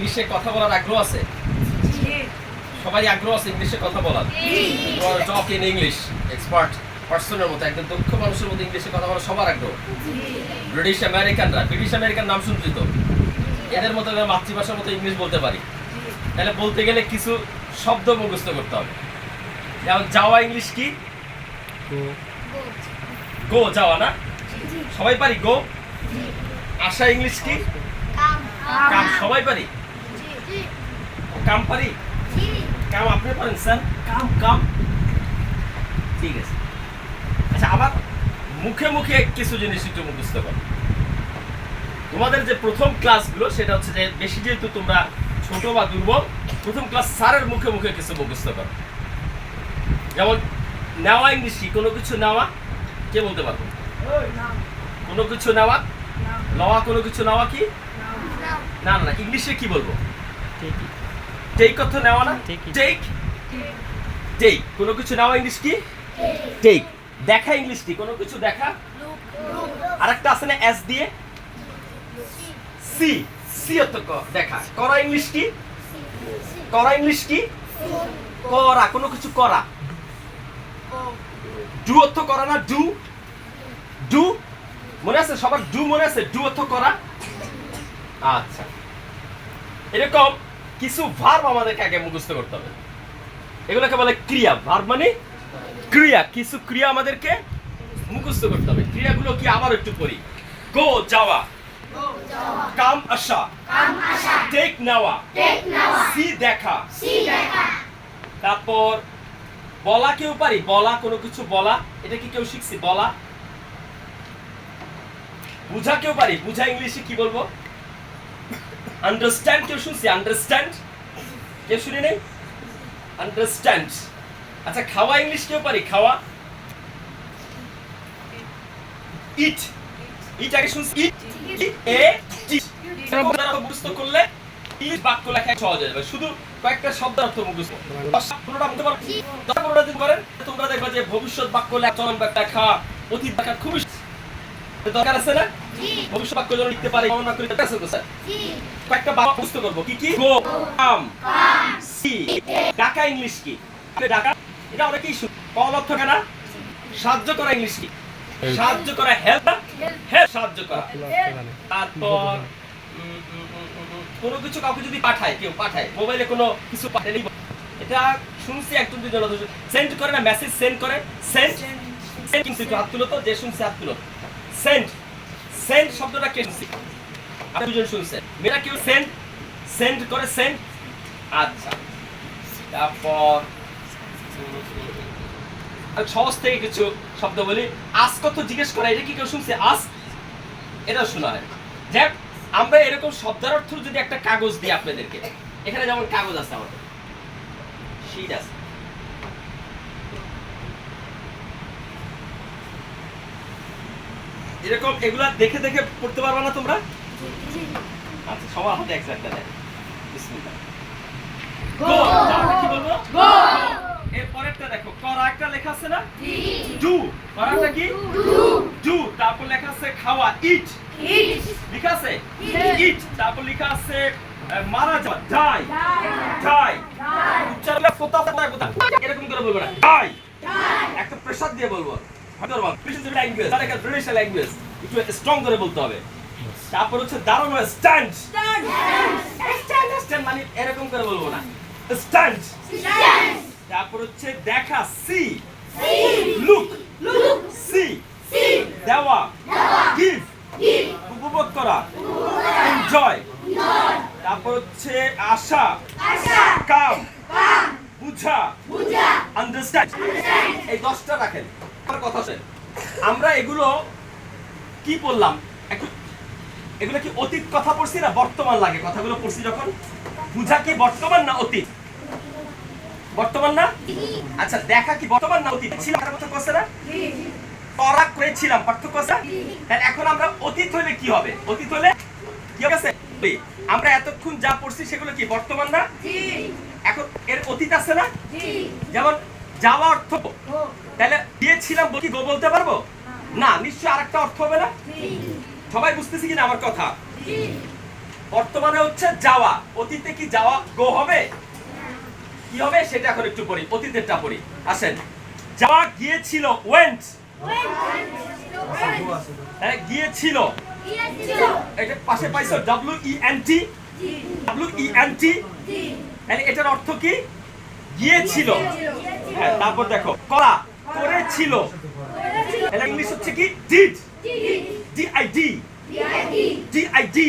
ইংলিশে কথা বলার আগ্রহ আছে? সবাই আগ্রহ আছে ইংলিশে কথা বলার? টক ইন ইংলিশ এক্সপার্ট পার্সনের মতো একদম দক্ষ মানুষের মতো ইংলিশে কথা বলার সবার আগ্রহ। ব্রিটিশ আমেরিকানরা ব্রিটিশ আমেরিকান নাম শুনছি তো? এদের মতো মাতৃভাষার মতো ইংলিশ বলতে পারি। তাহলে বলতে গেলে কিছু শব্দ মুখস্থ করতে হবে। যেমন যাওয়া ইংলিশ কি? গো। যাওয়া না? সবাই পারি গো? আসা ইংলিশ কি? কাম সবাই পারি? কাম পারি? কাম আপনি পারেন স্যার। কাম কাম। ঠিক আছে। আচ্ছা আবার মুখে মুখে কিছু জিনিস একটু মুখস্থ করো। তোমাদের যে প্রথম ক্লাসগুলো সেটা হচ্ছে যে বেশি যেহেতু তোমরা ছোট বা দুর্বল প্রথম ক্লাস স্যারের মুখে মুখে কিছু মুখস্থ করো। যেমন নেওয়া ইংলিশ কোনো কিছু নেওয়া? কে বলতে পারব? কোনো কিছু নেওয়া? লওয়া কোনো কিছু নেওয়া কি? না। না না ইংলিশে কি বলব? টেক অর্থ নেওয়া না. টেক টেক কোনো কিছু নেওয়া ইংলিশ কি? টেক দেখা ইংলিশ কি? কোনো কিছু দেখা? আরেকটা আছে না এস দিয়ে? সি সি অর্থ ক- দেখা। করা ইংলিশ কি? করা ইংলিশ কি? করা কোনো কিছু করা। ডু অর্থ করা না ডু ডু মনে আছে? সবার ডু মনে আছে? ডু অর্থ করা? আচ্ছা। এরকম কিছু ভার্ব আমাদেরকে আগে মুখস্থ করতে হবে। এগুলোকে বলে ক্রিয়া। ভার্ব মানে ক্রিয়া। কিছু ক্রিয়া আমাদেরকে মুখস্থ করতে হবে। ক্রিয়াগুলো কি আবার একটু পড়ি গো যাওয়া। কাম আসা। টেক নেওয়া। সি দেখা। তারপর বলা কেউ পারি? বলা কোনো কিছু বলা? এটা কি কেউ শিখছি? বলা। বুঝা কেউ পারি? বুঝা ইংলিশে কি বলব? আন্ডারস্ট্যান্ড কেউ শুনছি? আন্ডারস্ট্যান্ড কেউ শুনি নেই? আন্ডারস্ট্যান্ড আচ্ছা খাওয়া ইংলিশ কেউ পারি? খাওয়া? ইট ইট আগে শুনছি। ইট এ টি মুখস্থ করলে ইংলিশ বাক্য লেখা সহজ হয়ে যাবে। শুধু কয়েকটা শব্দের অর্থ মুখস্থ বলতে পারো? দশ পনেরোটা দিন করেন তোমরা দেখবে যে ভবিষ্যৎ বাক্য লেখা চলন বাক্য লেখা অতীত বাক্য খুবই দরকার আছে না? ভবিষ্যৎ বাক্য যেন লিখতে পারে গণনা করে আছে কয়েকটা বাক্য করব কি কি? গো সি। ডাকা ইংলিশ কি? ডাকা এটা অনেকেই কম অর্থ কেনা সাহায্য করা ইংলিশ কি? সাহায্য করা হেল্প হেল্প সাহায্য করা। তারপর কোনো কিছু কাউকে যদি পাঠায়, কেউ পাঠায় মোবাইলে কোনো কিছু পাঠায় এটা শুনছি একজন দুজন সেন্ড করে না মেসেজ সেন্ড করে। সেন্ড সেন্ড হাত তুলো তো, যে শুনছে হাত তুলো। সেন্ড সেন্ড শব্দটা কে আপনি দুজন শুনছেন। মেয়েরা কেউ সেন্ড সেন্ড করে সেন্ড আচ্ছা। তারপর সহজ থেকে কিছু শব্দ বলি। আজ কত জিজ্ঞেস করা, এটা কি কেউ শুনছে? আজ এটা শোনা হয়। যাক, আমরা এরকম শব্দের অর্থ যদি একটা কাগজ দিই আপনাদেরকে, এখানে যেমন কাগজ আছে আমাদের। শীট আছে। এরকম এগুলা দেখে দেখে পড়তে পারবে না তোমরা? আচ্ছা সবার হাতে এক একটা দেখ বিসমিল্লাহ। গো। তারপর কি বলব? গো। এর পরেরটা দেখো করা একটা লেখা আছে না? ডু করাটা কি? ডু তারপর লেখা আছে খাওয়া ইট। লেখা আছে? ইট। তারপর লেখা আছে মারা যাওয়া ডাই ডাই উচ্চারণটা কোথাও কোথাও কোথাও এরকম করে বলব না। ডাই একটা প্রেসার দিয়ে বলব। ব্রিটিশ ল্যাঙ্গুয়েজ তার একটা ব্রিটিশ ল্যাঙ্গুয়েজ একটু স্ট্রং করে বলতে হবে। তারপর হচ্ছে দাঁড়ানো স্ট্যান্ড স্ট্যান্ড স্ট্যান্ড মানে এরকম করে বলব না। স্ট্যান্ড তারপর হচ্ছে দেখা সি লুক সি দেওয়া গিভ উপভোগ করা এনজয় তারপর হচ্ছে আশা কাম! বুঝা! আন্ডারস্ট্যান্ড এই দশটা রাখেন। কথা আছে। আমরা এগুলো কি বললাম? এগুলো কি অতীত কথা পড়ছি না বর্তমান লাগে? কথাগুলো পড়ছি যখন। বুঝা কি বর্তমান না অতীত? বর্তমান না? আচ্ছা দেখা কি বর্তমান না অতীত? ছিল কথা কছে না? করা করেছিলাম পার্থক্য আছে? তাহলে এখন আমরা অতীত হলে কি হবে? অতীত হলে কি হবে? আমরা এতক্ষণ যা পড়ছি সেগুলো কি বর্তমান না? এখন এর অতীত আছে না? যেমন যাওয়া অর্থ তাহলে দিয়েছিলাম বল- কি গো বলতে পারব? না নিশ্চয়ই আরেকটা অর্থ হবে না? সবাই বুঝতেছি কিনা আমার কথা? বর্তমানে হচ্ছে যাওয়া। অতীতে কি যাওয়া গো হবে? কি হবে সেটা এখন একটু পড়ি অতীতেরটা পড়ি। আসেন। যাওয়া গিয়েছিল ওয়েন্ট হ্যাঁ গিয়েছিল। এটা পাশে পাইছো W E N T W E N T তাহলে এটার অর্থ কি? গিয়েছিল। হ্যাঁ তারপর দেখো করা করেছিল। ইংলিশ হচ্ছে কি? Did D I D D I D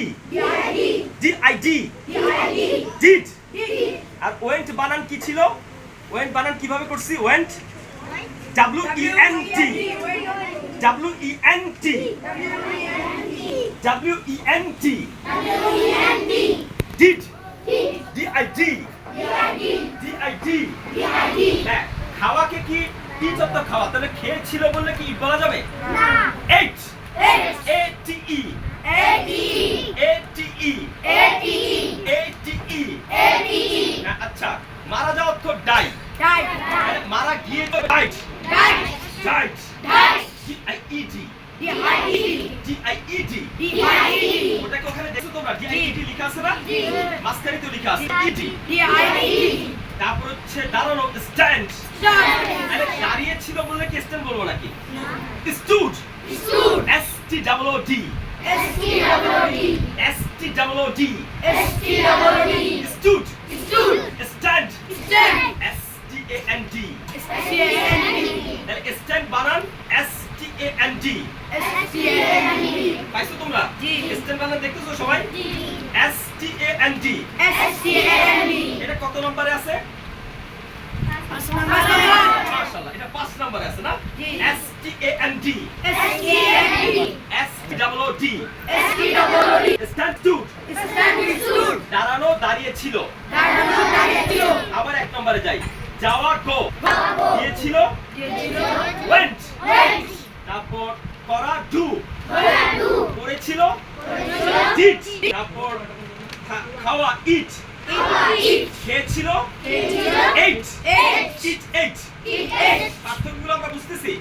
D I D did R went বানান কি ছিল? ওয়েন্ট বানান কীভাবে করছি? Went W E N T W E N T W E N T did D I D D I D হ্যাঁ খাওয়াকে কি কি যত খাওয়া তাহলে খেয়েছিল বললে কি বলা যাবে? এইট এ টি ই এ টি ই এ টি ই আচ্ছা মারা যাওয়ার তো ডাই মারা গিয়ে তো ডাইট ডাইট ডাইট ডাইট ই টি জি আই ই ওখানে দেখছ তোমরা? ডি আই ই টি লেখা আছে না? মাঝখানে তো লেখা আছে। ই টি তারপর হচ্ছে দাঁড়ানো স্ট্যান্ড আরে দাঁড়িয়ে ছিল বললে কি স্ট্যান্ড বলব নাকি? Stood S T double O D S T double O D stood stand S T A N D তাহলে স্ট্যান্ড বানান। S T A N D পাইছো তোমরা? জি। স্ট্যান্ড দেখতেছো সবাই? S T A N D এটা কত নম্বরে আছে? এটা পাঁচ নম্বরে আছে না? S T A N D S T double O D stand stood দাঁড়ানো দাঁড়িয়ে ছিল। আবার এক নম্বরে যাই। যাওয়া গো। গিয়েছিল? ওয়েন্ট তারপর করা ডু করেছিল? ডিড তারপর খাওয়া ইট। খেয়েছিল? এইট। Eat ate. পার্থক্যগুলো আমরা বুঝতেছি।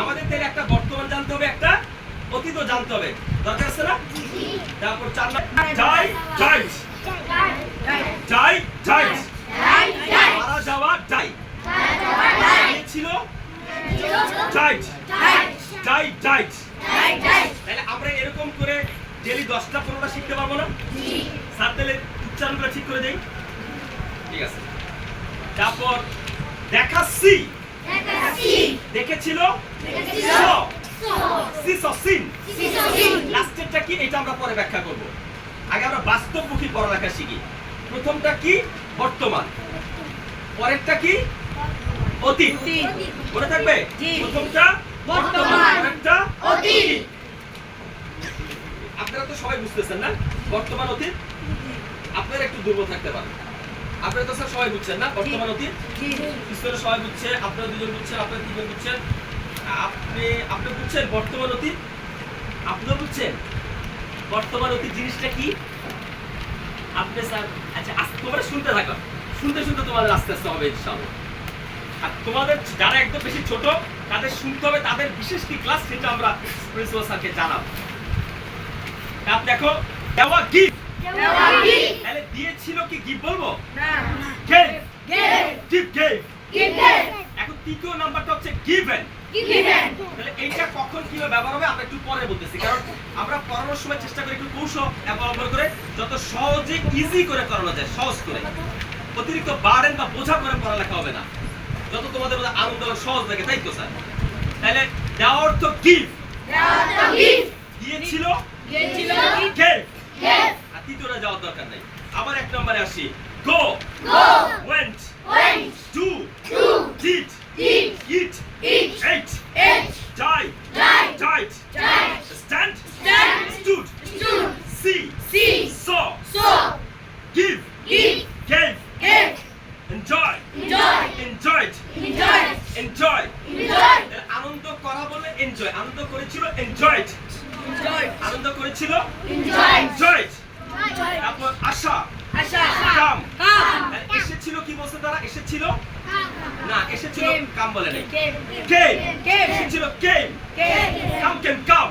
আমাদের তাহলে একটা বর্তমান জানতে হবে একটা অতীতও জানতে হবে। দরকার আছে না? তারপর চার নম্বর যাই যাই যাই যাই মারা যাওয়া যাই ছিল যাই যাই যাই তাহলে আমরা এরকম করে ডেলি দশটা পনেরোটা শিখতে পারব না? স্যার তাহলে উচ্চারণগুলো ঠিক করে দেই। ঠিক আছে। তারপর দেখাচ্ছি। দেখেছিল? লাস্টেরটা কি? এটা আমরা পরে ব্যাখ্যা করব। আগে আমরা বাস্তবমুখী পড়ালেখা শিখি। প্রথমটা কি? বর্তমান। পরেরটা কি? অতীত। মনে থাকবে? প্রথমটা বর্তমান বর্তমান। পরেরটা অতীত। আপনারা তো সবাই বুঝতেছেন না? বর্তমান অতীত আপনারা একটু দুর্বল থাকতে পারেন। আপনারা তো স্যার সবাই বুঝছেন না? বর্তমান অতীত পিছনে সবাই বুঝছে আপনারা দুজন বুঝছেন আপনারা বুঝছেন। আপনি আপনি বুঝছেন বর্তমান অতীত? আপনিও বুঝছেন? বর্তমান অতীত জিনিসটা কি? আপনি স্যার আচ্ছা তোমরা শুনতে থাকো শুনতে শুনতে তোমাদের আস্তে আস্তে হবে ইনশাআল্লাহ। আর তোমাদের যারা একদম বেশি ছোট তাদের শুনতে হবে তাদের বিশেষ কি ক্লাস সেটা আমরা প্রিন্সিপাল স্যারকে জানাব। তারপর দেখো দেওয়া গিফট তাহলে দিয়েছিল কি গিফট বলব? গেভ গিফট গেভ এখন তৃতীয় নাম্বারটা হচ্ছে গিভেন তাহলে এইটা কখন কীভাবে ব্যবহার হবে আমরা একটু পরে বলতেছি। কারণ আমরা পড়ানোর সময় চেষ্টা করি একটু কৌশল অবলম্বন করে যত সহজে ইজি করে করানো যায় সহজ করে। অতিরিক্ত বার্ডেন বা বোঝা করে পড়ালেখা হবে না। যত তোমাদের মধ্যে আনন্দ সহজ লাগে তাই তো স্যার? তাহলে দেওয়া অর্থ গিভ দিয়েছিল গেভ আর তৃতীয়টা যাওয়ার দরকার নাই। আবার এক নম্বরে আসি। Go went do did eat ate যাই যাইট stand stood see saw give gave enjoy enjoyed enjoy আনন্দ করা বলে এনজয় আনন্দ করেছিল এনজয়েড আনন্দ করেছিল? তারপর আশা। কাম। এসেছিল কি বলছে তারা? এসেছিল? না এসেছিল কাম বলে নাই। কেম এসেছিল কেম কাম কেম কাম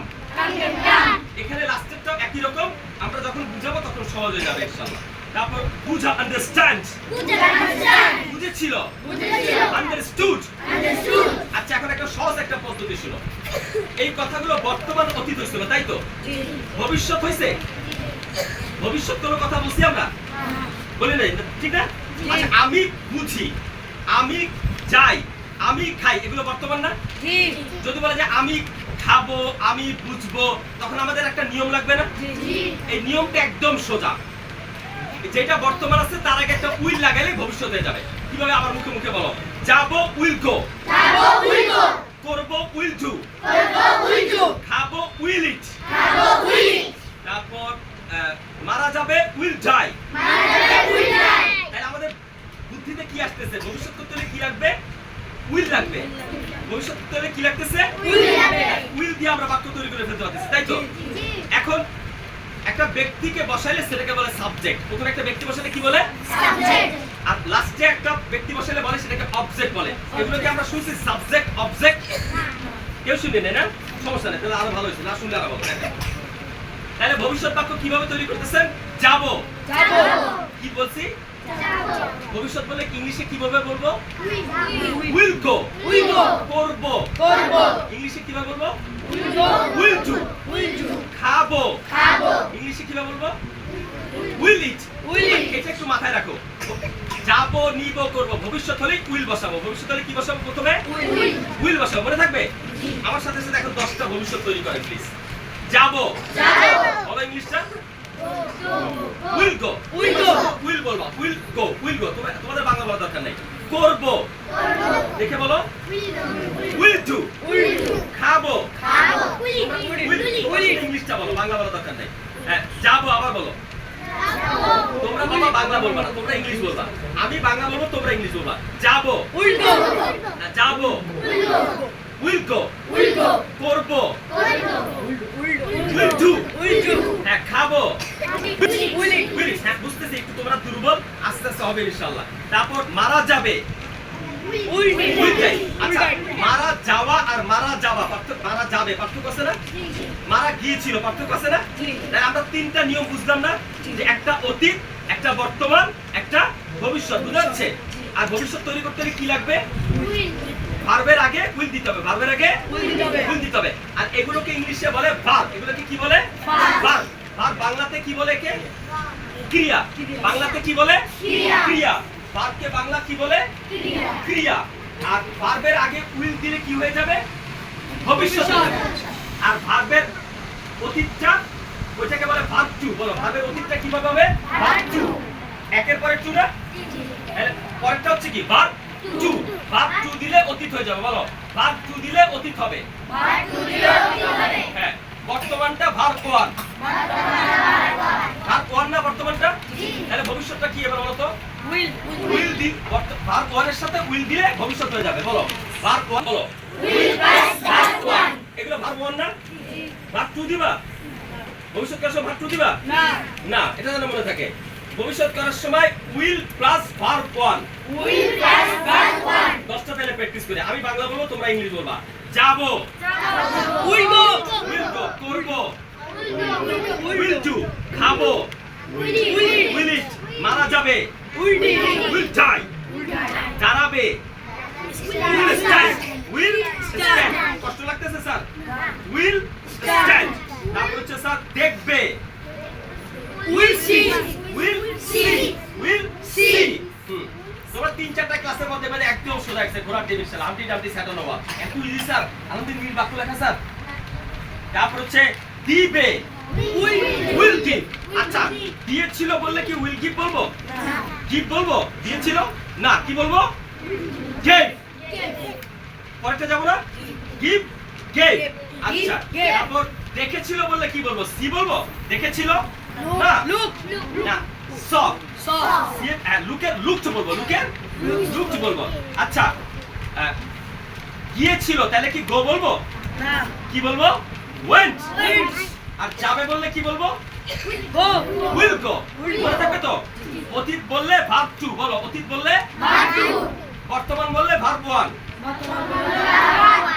এখানে লাস্টেরটাও একই রকম। আমরা যখন বুঝাবো তখন সহজ হয়ে যাবে ইনশাআল্লাহ। তারপর বুঝা আন্ডারস্ট্যান্ড বুঝেছিল? আন্ডারস্টুড আচ্ছা এখন একটা সহজ একটা পদ্ধতি ছিল। এই কথাগুলো বর্তমান অতীত হয়েছিল তাই তো? ভবিষ্যৎ হয়েছে ভবিষ্যৎ কোনো কথা বলছি আমরা? বলি নাই ঠিক না? আচ্ছা আমি বুঝি আমি যাই আমি খাই এগুলো বর্তমান না? যদি বলে যে আমি খাব আমি বুঝব তখন আমাদের একটা নিয়ম লাগবে না? এই নিয়মটা একদম সোজা। যেটা বর্তমান আছে তার আগে একটা উইল লাগালে ভবিষ্যৎ হয়ে যাবে। কীভাবে আমার মুখে মুখে বলো? যাব উইল গো। করব উইল খাব উইল ইট তারপর মারা যাবে উইল ডাই। তাহলে আমাদের বুদ্ধিতে কি আসতেছে? ভবিষ্যৎ করতে কি লাগবে? উইল লাগবে। ভবিষ্যৎ করতে কি লাগতেছে? উইল দিয়ে আমরা বাক্য তৈরি করে ফেলতে পারতেছি তাই তো? এখন একটা ব্যক্তিকে বসাইলে সেটাকে বলে সাবজেক্ট। প্রথমে একটা ব্যক্তি বসালে কি বলে? আর লাস্টে একটা ব্যক্তি বসাইলে বলে সেটাকে অবজেক্ট বলে। এগুলোকে আমরা শুনছি? সাবজেক্ট অবজেক্ট কেউ শুনে নেই না? সমস্যা নেই তাহলে আরও ভালো হয়েছে না শুনলে আরও ভালো তাহলে ভবিষ্যৎ বাক্য কীভাবে তৈরি করতেছেন? যাব। কি বলছি? ভবিষ্যৎ বলে ইংলিশে কীভাবে বলব? Will go. করব। ইংলিশে কীভাবে বলব? Will do. খাব। ইংলিশে কীভাবে বলব? Will eat. এটা একটু মাথায় রাখো। যাব নিব করব। ভবিষ্যৎ হলেই উইল বসাবো। ভবিষ্যৎ হলে কি বসাবো প্রথমে? উইল। বসাবো। মনে থাকবে? আমার সাথে সাথে এখন দশটা ভবিষ্যৎ তৈরি করে প্লিজ যাব। বলো ইংলিশটা? Will go. উইল বলবা উইল গো উইল গো। তোমাদের বাংলা বলার দরকার নাই। করব। দেখে বলো। উইল। ডু খাব উইল ইংলিশটা বলো বাংলা বলার দরকার নাই হ্যাঁ যাব আবার বলো তোমরা বাবা বাংলা বলবা না তোমরা ইংলিশ বলবা আমি বাংলা বলব তোমরা ইংলিশ বলবা যাব। না, যাব। উইল গো করব। উইল ডু হ্যাঁ খাব। উইল হ্যাঁ বুঝতেছি একটু তোমরা দুর্বল আস্তে আস্তে হবে ইনশাআল্লাহ। তারপর মারা যাবে। উইল যাই মারা যাওয়া আর মারা যাওয়া পার্থক্য মারা যাবে পার্থক্য আছে না? মারা গিয়েছিল পার্থক্য আছে না? আমরা তিনটা নিয়ম বুঝলাম না? যে একটা অতীত একটা বর্তমান একটা ভবিষ্যৎ। বুঝা যাচ্ছে? আর ভবিষ্যৎ তৈরি করতে হলে কি লাগবে? ভার্বের আগে উইল দিতে হবে। ভার্বের আগে উইল দিতে হবে। আর এগুলোকে ইংলিশে বলে ভার্ব এগুলোকে কি বলে? ভার্ব ভার্ব বাংলাতে কি বলে কে ক্রিয়া। বাংলাতে কি বলে? ক্রিয়া। ভার্বকে বাংলা কি বলে? ক্রিয়া। আর ভার্বের আগে উইল দিলে কি হয়ে যাবে? ভবিষ্যৎ আর ভার্বের অতীতটা ওইটাকে বলে ভার্ব টু বলো ভার্বের অতীতটা কীভাবে হবে? ভার্ব টু একের পরে টু? না পরেরটা হচ্ছে কি? ভার্ব টু ভার্ব টু দিলে অতীত হয়ে যাবে বলো। ভার্ব টু দিলে অতীত হবে। হ্যাঁ। বর্তমানটা ভার্ব ওয়ান ভার্ব ওয়ান না বর্তমানটা? তাহলে ভবিষ্যৎটা কি এবার বলো তো? উইল দি ভার্ব ওয়ানের সাথে উইল দিলে ভবিষ্যৎ হয়ে যাবে বলো। ভার্ব ওয়ান বলো। এগুলো ভার্ব ওয়ান না? ভার্ব টু দিবা? ভবিষ্যৎ সময় ভার্ব টু দিবা? না এটা যেন মনে থাকে। ভবিষ্যৎ করার সময় will plus verb one. Will plus verb one. দশটা তাহলে প্র্যাকটিস করে। আমি বাংলা বলব তোমরা ইংলিশ বলবা। যাব। Will go. করব। উইল টু খাব। উইল ইট মারা যাবে। Will die. দাঁড়াবে। Will stand. Will stand. কষ্ট লাগতেছে স্যার? Will stand. তারপর হচ্ছে স্যার দেখবে। Will see will see will see তোমরা তিন চারটা ক্লাসের মধ্যে মানে একদম সোজা একটা ঘোড়ার আমটি ডামটি স্যাটানো বা এত ইজি স্যার বাক্য লেখা স্যার। তারপর হচ্ছে দিবে। উইল গিভ আচ্ছা দিয়েছিল বললে কি উইল গিভ বলব? গিভ বলব? দিয়েছিল? না কি বলব? গেভ পরেরটা যাব না? গিভ গেভ আচ্ছা তারপর দেখেছিল বললে কি বলব? সি বলব? দেখেছিল? না না স লুকের লুকট বলব লুকের লুকট বলব। আচ্ছা গিয়েছিল তাহলে কি গো বলব? কি বলব? ওয়েন্ট আর যাবে বললে কি বলব? উইল গো মনে থাকবে তো? অতীত বললে ভার্ব টু বলো অতীত বললে বর্তমান বললে ভার্ব ওয়ান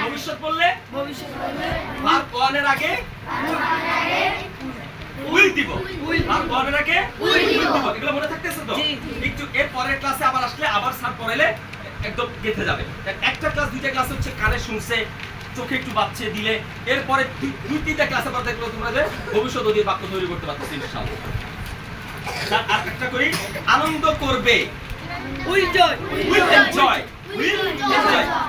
ভবিষ্যৎ বললে ভার্ব ওয়ানের আগে উইল দিব। আর আগে Will দিব। এগুলো মনে থাকতেছে তো। একটু এর পরের ক্লাসে আবার আসলে আবার স্যার পড়াইলে একদম গেঁথে যাবে। একটা ক্লাস দুইটা ক্লাস হচ্ছে কানে শুনছে চোখে একটু বাচ্চে দিলে। এরপরে দুই- তিনটা ক্লাসে পর দেখল তোমরা যে ভবিষ্যৎ অধীর বাক্য তৈরি করতে পারতেছি ইনশাআল্লাহ। আর একটা করি আনন্দ করবে. উইল এনজয় উইল এনজয়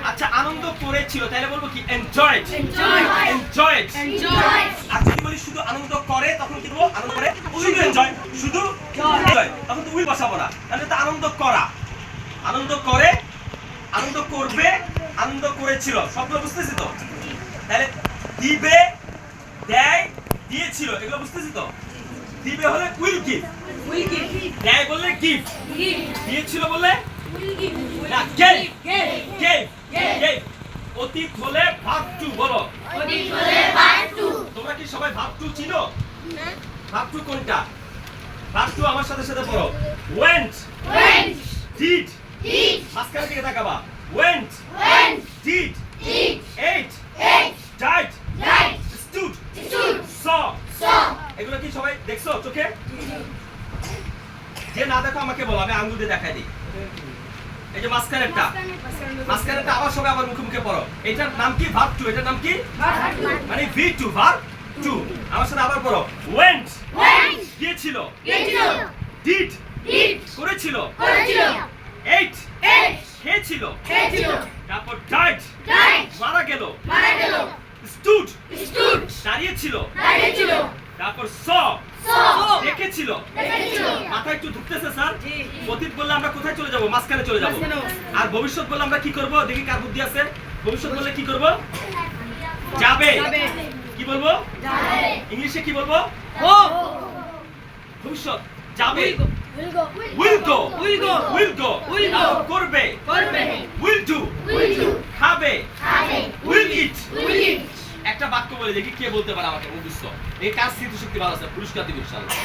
আচ্ছা আনন্দ করেছিল তাহলে বলব কি? Enjoy Enjoy. Enjoy Enjoy. আর যদি বলি? শুধু আনন্দ করে তখন কি বলব আনন্দ করে শুধু এনজয় শুধু তখন তো উইল বসাবো না। তাহলে তো আনন্দ করা। আনন্দ করে আনন্দ করবে আনন্দ করেছিল। সবগুলো বুঝতেছি তো? তাহলে দিবে দেয় দিয়েছিল। এগুলো বুঝতেছি তো? দিবে হলে উইল গিভ। Will give. দেয় বললে Give. দিয়েছিল বললে. ভাগ কোনটা টু আমার সাথে সাথে পড়ো ওয়েন্ট Went. Did Did. মাঝখানের দিকে তাকাবা went. Did. Ate Died. Stood. এগুলো কি সবাই দেখছ চোখে যে না দেখো আমাকে বলো আমি আঙ্গুল দিয়ে দেখাই দিই এই যে মাঝখানেরটা মাঝখানেরটা আবার সবাই আবার মুখে মুখে পড়ো এটার নাম কি ভাব টু এটার নাম কি মানে ভি টু ভাব টু আমার সাথে আবার পড়ো ওয়েন্ট. গিয়েছিল। ডিড. করেছিল করেছিল। এইট. খেয়েছিল খেয়েছিল। তারপর ডাইড Died. মারা গেল মারা গেল। Stood Stood. দাঁড়িয়েছিল দাঁড়িয়েছিল। তারপর স. দেখেছিল দেখেছিল। মাথা একটু ঢুকতেছে স্যার অতীত বললে আমরা কোথায় চলে যাব মাঝখানে চলে যাব আর ভবিষ্যৎ বললে আমরা কি করব দেখি কার বুদ্ধি আছে ভবিষ্যৎ বললে কি করব যাবে। কি বলব যাবে। ইংলিশে কি বলব Go. ভবিষ্যৎ যাবে Will go. Will go Will go. Will go Will go. করবে করবে। Will do Will do. খাবে খাবে। Will eat Will eat. একটা বাক্য বলে দেখি কে বলতে পারে আমাকে, মুখস্থ। এই কাজ স্মৃতিশক্তি ভালো আছে, পুরস্কার দিব ইনশাআল্লাহ।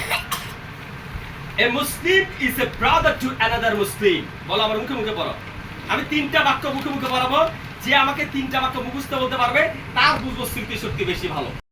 A Muslim is a brother to another Muslim বলো আমার মুখে মুখে পড়ো। আমি তিনটা বাক্য মুখে মুখে পড়াবো, যে আমাকে তিনটা বাক্য মুখস্থ বলতে পারবে, তার বুঝব স্মৃতিশক্তি বেশি ভালো।